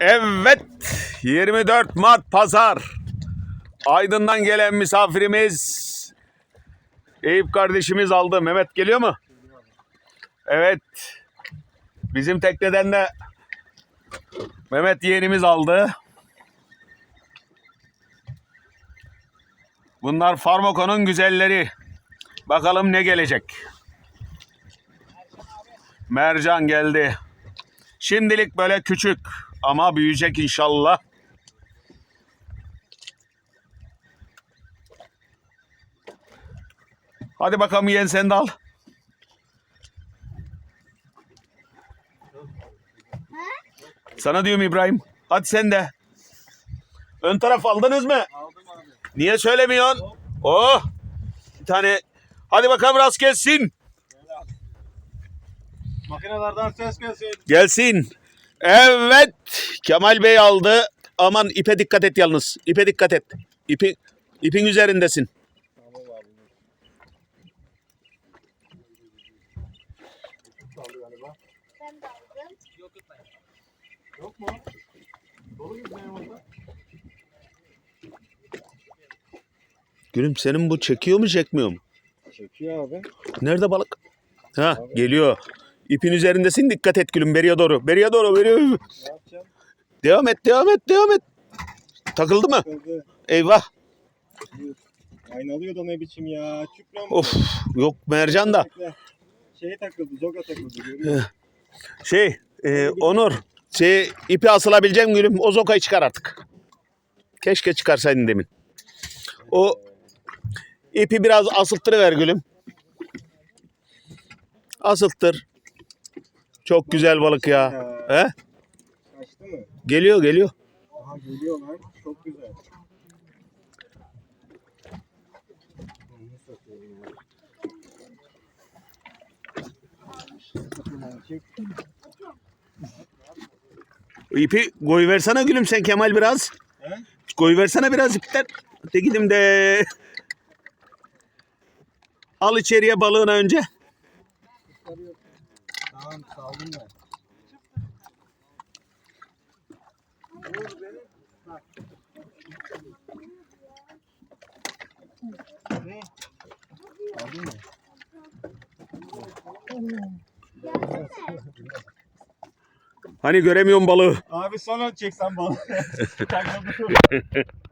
Evet 24 Mart Pazar Aydın'dan gelen misafirimiz Eyüp kardeşimiz aldı. Mehmet geliyor mu? Evet. Bizim tekneden de Mehmet yeğenimiz aldı. Bunlar Farmako'nun güzelleri. Bakalım ne gelecek. Mercan geldi. Şimdilik böyle küçük ama büyüyecek inşallah. Hadi bakalım yeğen sen de al. Sana diyorum İbrahim. Hadi sen de. Ön taraf aldınız mı? Aldım abi. Niye söylemiyorsun? Oh! Bir tane. Hadi bakalım rast gelsin. Makinelerden ses gelsin. Gelsin. Evet. Kemal Bey aldı. Aman ipe dikkat et yalnız. İpe dikkat et. İpi, ipin üzerindesin. Ben de aldım. Yok mu? Dolu gibi benim orada. Gülüm senin bu çekiyor mu çekmiyor mu? Çekiyor abi. Nerede balık? Ha geliyor. İpin üzerindesin dikkat et gülüm beriye doğru. Beriye doğru beriye. Ne yapacağım? Devam et devam et devam et. Takıldı mı? Kızdı. Eyvah. Aynalıyor da ne biçim ya. Çüplen Of yok mercan da. Şeye takıldı. Zoga takıldı. Görüyor? Şey e, Onur şey ipi asılabileceğim gülüm o zokayı çıkar artık. Keşke çıkarsaydın demin. O ipi biraz asılttırıver gülüm. Asılttır. Çok güzel balık ya. He? Kaçtı mı? Geliyor geliyor. Aha geliyorlar. Çok güzel. İpi koyuversene gülüm sen Kemal biraz. He? Koyuversene biraz ipten. De gidim de. Al içeriye balığını önce. Tamam saldım ben. Ne? Aldın mı? Hani göremiyorum balığı. Abi sonra çeksen. Takıldı.